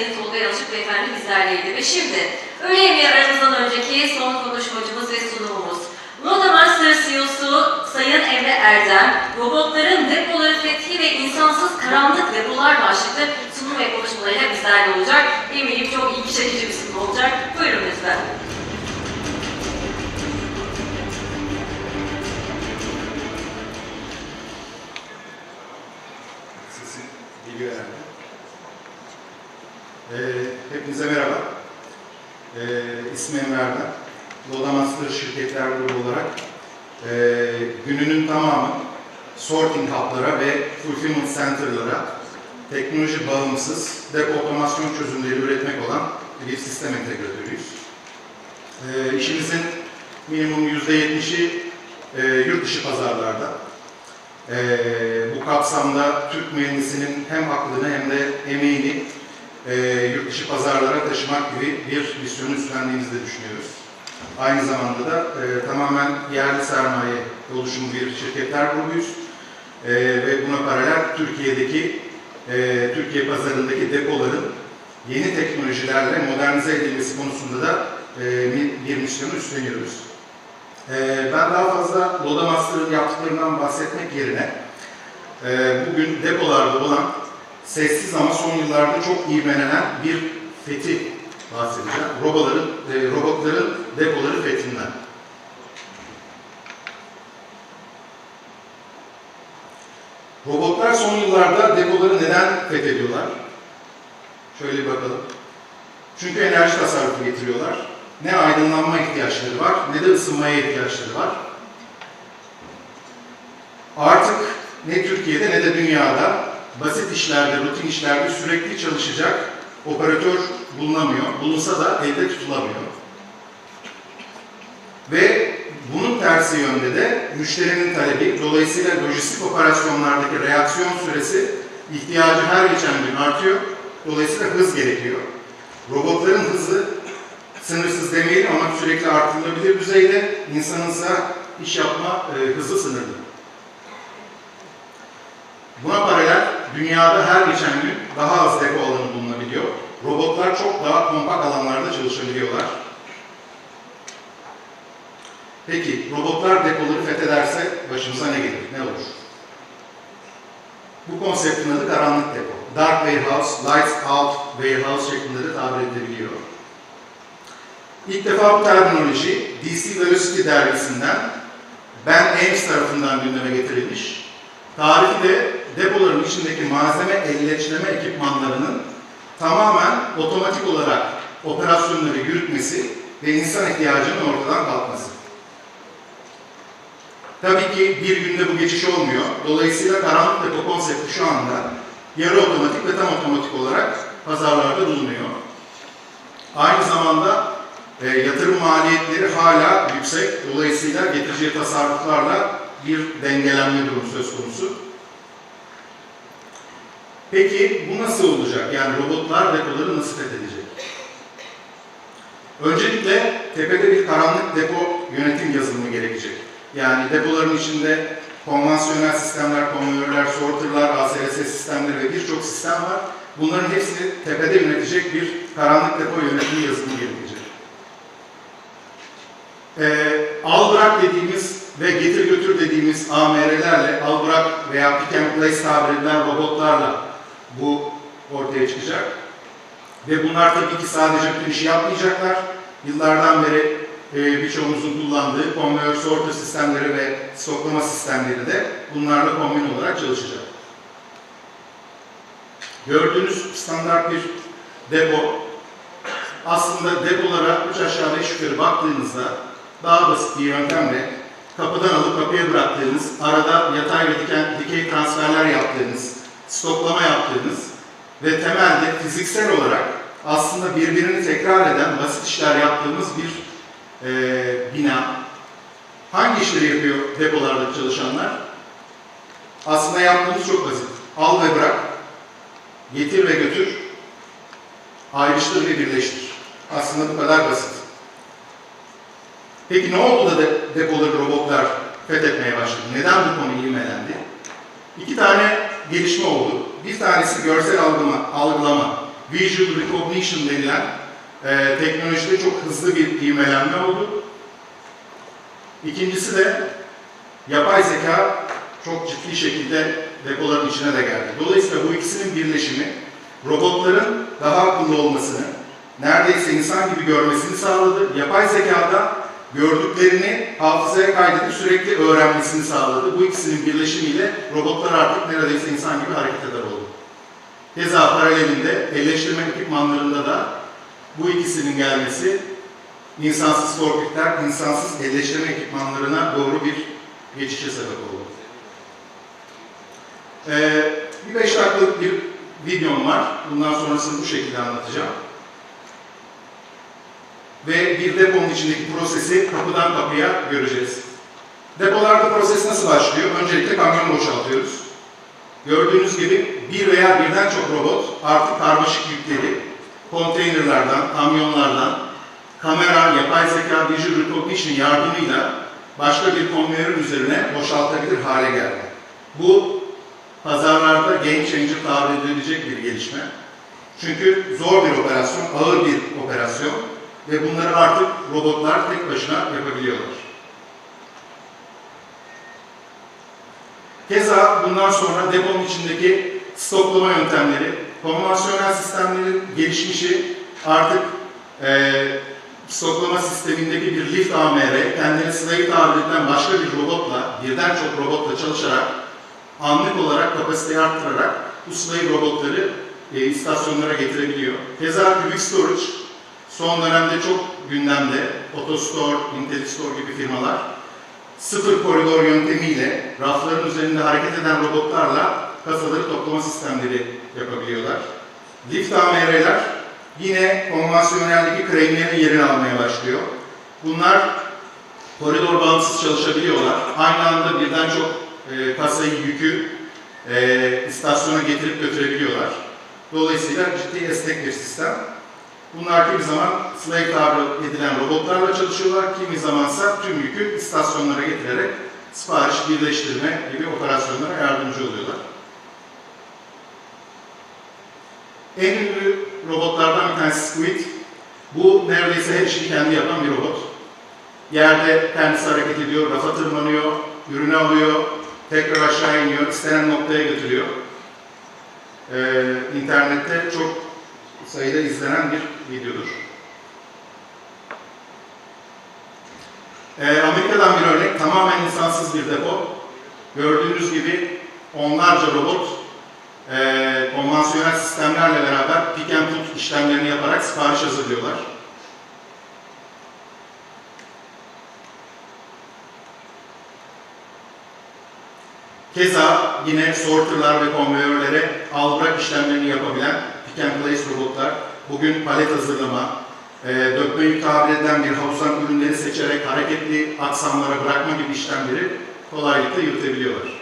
Sayın Tolga Yalçık Beyefendi bizlerleydi. Ve şimdi öğle yemeği aramızdan önceki son konuşmacımız ve sunumumuz. Moda Master CEO'su Sayın Emre Erdem, robotların depoları fethi ve insansız karanlık depolar başlıklı sunum ve konuşmalarıyla bizlerle olacak. Eminim çok ilgi çekici bir sunum olacak. Buyurun lütfen. Ee, ismim Emre Erdem. Loda Master Şirketler Grubu olarak e, gününün tamamı sorting hub'lara ve fulfillment center'lara teknoloji bağımsız depo otomasyon çözümleri üretmek olan bir sistem entegratörüyüz. Ee, işimizin minimum %70'i e, yurt dışı pazarlarda. Ee, bu kapsamda Türk mühendisinin hem aklını hem de emeğini e, yurt dışı pazarlara taşımak gibi bir misyonu üstlendiğimizi de düşünüyoruz. Aynı zamanda da e, tamamen yerli sermaye oluşumu bir şirketler grubuyuz. E, ve buna paralel Türkiye'deki e, Türkiye pazarındaki depoların yeni teknolojilerle modernize edilmesi konusunda da e, bir misyonu üstleniyoruz. Ee, ben daha fazla Loda Master'ın yaptıklarından bahsetmek yerine e, bugün depolarda olan sessiz ama son yıllarda çok ivmelenen bir fethi bahsedeceğim. Roboların, e, robotların depoları fethinden. Robotlar son yıllarda depoları neden fethediyorlar? Şöyle bakalım. Çünkü enerji tasarrufu getiriyorlar ne aydınlanma ihtiyaçları var ne de ısınmaya ihtiyaçları var. Artık ne Türkiye'de ne de dünyada basit işlerde, rutin işlerde sürekli çalışacak operatör bulunamıyor. Bulunsa da elde tutulamıyor. Ve bunun tersi yönde de müşterinin talebi, dolayısıyla lojistik operasyonlardaki reaksiyon süresi ihtiyacı her geçen gün artıyor. Dolayısıyla hız gerekiyor. Robotların hızı sınırsız demeyelim ama sürekli artırılabilir düzeyde insanınsa iş yapma e, hızı sınırlı. Buna paralel dünyada her geçen gün daha az depo alanı bulunabiliyor. Robotlar çok daha kompakt alanlarda çalışabiliyorlar. Peki robotlar depoları fethederse başımıza ne gelir, ne olur? Bu konseptin adı karanlık depo. Dark Warehouse, Lights Out Warehouse şeklinde de tabir edilebiliyor. İlk defa bu terminoloji DC Velocity dergisinden Ben Ames tarafından gündeme getirilmiş. Tarihi de depoların içindeki malzeme elleçleme ekipmanlarının tamamen otomatik olarak operasyonları yürütmesi ve insan ihtiyacının ortadan kalkması. Tabii ki bir günde bu geçiş olmuyor. Dolayısıyla karanlık depo konsepti şu anda yarı otomatik ve tam otomatik olarak pazarlarda bulunuyor. Aynı zamanda e, yatırım maliyetleri hala yüksek. Dolayısıyla getireceği tasarruflarla bir dengelenme durumu söz konusu. Peki bu nasıl olacak? Yani robotlar depoları nasıl fethedecek? Öncelikle tepede bir karanlık depo yönetim yazılımı gerekecek. Yani depoların içinde konvansiyonel sistemler, konveyörler, sorterlar, ASRS sistemleri ve birçok sistem var. Bunların hepsini tepede yönetecek bir karanlık depo yönetimi yazılımı gerekecek. Ee, al bırak dediğimiz ve getir götür dediğimiz AMR'lerle, al bırak veya pick and place tabir edilen robotlarla bu ortaya çıkacak. Ve bunlar tabii ki sadece bütün işi yapmayacaklar. Yıllardan beri e, birçoğumuzun kullandığı konveyör sorter sistemleri ve stoklama sistemleri de bunlarla kombin olarak çalışacak. Gördüğünüz standart bir depo aslında depolara üç aşağı beş yukarı baktığınızda daha basit bir yöntemle kapıdan alıp kapıya bıraktığınız, arada yatay ve diken, dikey transferler yaptığınız, stoklama yaptığınız ve temelde fiziksel olarak aslında birbirini tekrar eden basit işler yaptığımız bir e, bina. Hangi işleri yapıyor depolarda çalışanlar? Aslında yaptığımız çok basit. Al ve bırak, getir ve götür, ayrıştır ve birleştir. Aslında bu kadar basit. Peki ne oldu da de, depoları robotlar fethetmeye başladı? Neden bu konu ilmelendi? İki tane gelişme oldu. Bir tanesi görsel algılama, algılama Visual Recognition denilen e, teknolojide çok hızlı bir ivmelenme oldu. İkincisi de yapay zeka çok ciddi şekilde depoların içine de geldi. Dolayısıyla bu ikisinin birleşimi robotların daha akıllı olmasını, neredeyse insan gibi görmesini sağladı. Yapay zekada gördüklerini hafızaya kaydedip sürekli öğrenmesini sağladı. Bu ikisinin birleşimiyle robotlar artık neredeyse insan gibi hareket eder oldu. Keza paralelinde elleştirme ekipmanlarında da bu ikisinin gelmesi insansız forkliftler, insansız elleştirme ekipmanlarına doğru bir geçişe sebep oldu. Ee, bir beş dakikalık bir videom var. Bundan sonrasını bu şekilde anlatacağım. Ve bir deponun içindeki prosesi kapıdan kapıya göreceğiz. Depolarda proses nasıl başlıyor? Öncelikle kamyon boşaltıyoruz. Gördüğünüz gibi bir veya birden çok robot artık karmaşık yükleri konteynerlardan, kamyonlardan, kamera, yapay zeka, visual recognition yardımıyla başka bir konveyörün üzerine boşaltabilir hale geldi. Bu pazarlarda game changer tabir edilebilecek bir gelişme. Çünkü zor bir operasyon, ağır bir operasyon ve bunları artık robotlar tek başına yapabiliyorlar. Keza bundan sonra deponun içindeki stoklama yöntemleri, konvansiyonel sistemlerin gelişmişi artık eee stoklama sistemindeki bir lift AMR, kendini slave tabir başka bir robotla, birden çok robotla çalışarak anlık olarak kapasiteyi arttırarak bu slave robotları e, istasyonlara getirebiliyor. Keza Cubic Storage son dönemde çok gündemde. Otostore, IntelliStore gibi firmalar sıfır koridor yöntemiyle rafların üzerinde hareket eden robotlarla kasaları toplama sistemleri yapabiliyorlar. Lift AMR'ler yine konvansiyoneldeki crane'lerin yerini almaya başlıyor. Bunlar koridor bağımsız çalışabiliyorlar. Aynı anda birden çok e, kasayı, yükü e, istasyona getirip götürebiliyorlar. Dolayısıyla ciddi esnek bir sistem. Bunlar kimi zaman slave tabir edilen robotlarla çalışıyorlar, kimi zamansa tüm yükü istasyonlara getirerek sipariş birleştirme gibi operasyonlara yardımcı oluyorlar. En ünlü robotlardan bir tanesi Squid. Bu neredeyse her işini kendi yapan bir robot. Yerde kendisi hareket ediyor, rafa tırmanıyor, ürünü alıyor, tekrar aşağı iniyor, istenen noktaya götürüyor. Ee, internette çok sayıda izlenen bir videodur. Ee, Amerika'dan bir örnek, tamamen insansız bir depo. Gördüğünüz gibi onlarca robot e, konvansiyonel sistemlerle beraber pick and put işlemlerini yaparak sipariş hazırlıyorlar. Keza yine sorterlar ve konveyörlere al bırak işlemlerini yapabilen pick and place robotlar bugün palet hazırlama, e, dökme yük tabir edilen bir havuzdan ürünleri seçerek hareketli aksamlara bırakma gibi işlemleri kolaylıkla yürütebiliyorlar.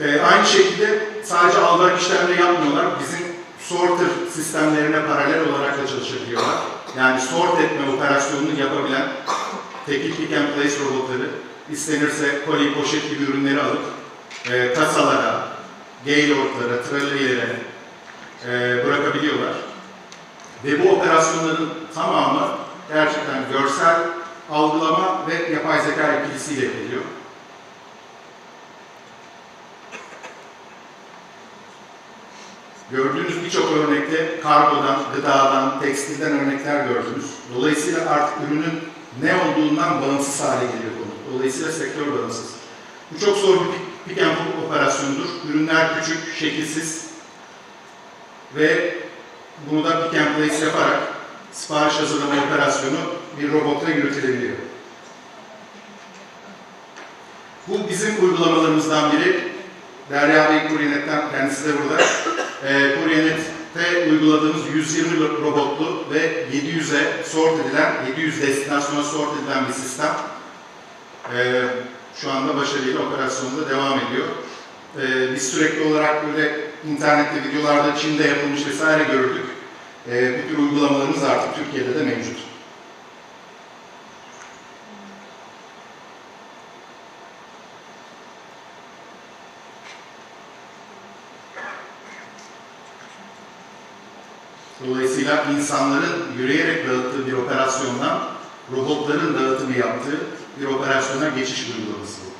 Ee, aynı şekilde sadece albarak işlemleri yapmıyorlar. Bizim sorter sistemlerine paralel olarak da çalışabiliyorlar. Yani sort etme operasyonunu yapabilen tekil pick and place robotları istenirse koli, poşet gibi ürünleri alıp e, kasalara, gaylordlara, tralleyere e, bırakabiliyorlar. Ve bu operasyonların tamamı gerçekten görsel algılama ve yapay zeka ikilisiyle yapılıyor. Gördüğünüz birçok örnekte kargodan, gıdadan, tekstilden örnekler gördünüz. Dolayısıyla artık ürünün ne olduğundan bağımsız hale geliyor konu. Dolayısıyla sektör bağımsız. Bu çok zor bir pick and put operasyonudur. Ürünler küçük, şekilsiz ve bunu da pick and place yaparak sipariş hazırlama operasyonu bir robotla yürütülebiliyor. Bu bizim uygulamalarımızdan biri. Derya Bey Kuryenet'ten, kendisi de burada. E, Kuryenet'te uyguladığımız 120 robotlu ve 700'e sort edilen, 700 destinasyona sort edilen bir sistem. E, şu anda başarıyla operasyonda devam ediyor. E, biz sürekli olarak böyle internette videolarda Çin'de yapılmış vesaire gördük. Bu tür uygulamalarımız artık Türkiye'de de mevcut. Dolayısıyla insanların yürüyerek dağıttığı bir operasyondan robotların dağıtımı yaptığı bir operasyona geçiş uygulaması bu.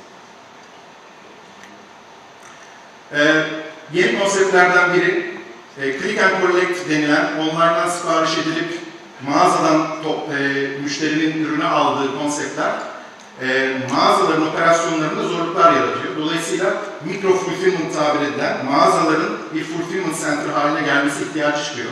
Ee, yeni konseptlerden biri e, Click and Collect denilen online'dan sipariş edilip mağazadan top, e, müşterinin ürünü aldığı konseptler e, mağazaların operasyonlarında zorluklar yaratıyor. Dolayısıyla mikro fulfillment tabir edilen mağazaların bir fulfillment center haline gelmesi ihtiyacı çıkıyor.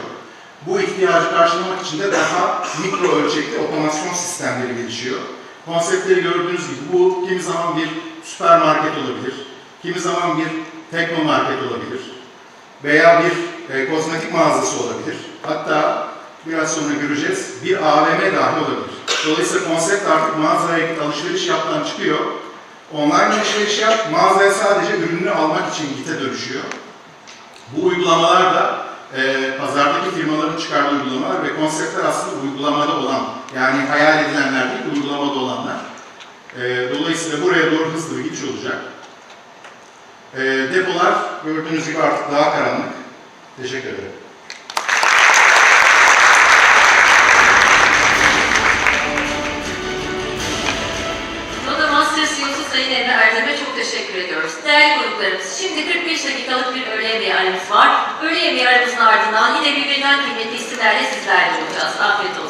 Bu ihtiyacı karşılamak için de daha mikro ölçekli otomasyon sistemleri gelişiyor. Konseptleri gördüğünüz gibi bu kimi zaman bir süpermarket olabilir, kimi zaman bir teknomarket olabilir veya bir e, kozmetik mağazası olabilir. Hatta biraz sonra göreceğiz bir AVM dahi olabilir. Dolayısıyla konsept artık mağazaya git alışveriş yaptan çıkıyor. Online alışveriş yap, mağazaya sadece ürününü almak için gite dönüşüyor. Bu uygulamalar da e, pazardaki firmaların çıkardığı uygulamalar ve konseptler aslında uygulamada olan, yani hayal edilenler değil, uygulamada olanlar. E, dolayısıyla buraya doğru hızlı bir gidiş olacak. E, depolar gördüğünüz gibi artık daha karanlık. Teşekkür ederim. Konuklarımız, şimdi 45 dakikalık bir öğle yemeği aramız var. Öğle yemeği aramızın ardından yine birbirinden kıymetli isimlerle sizlerle olacağız. Afiyet olsun.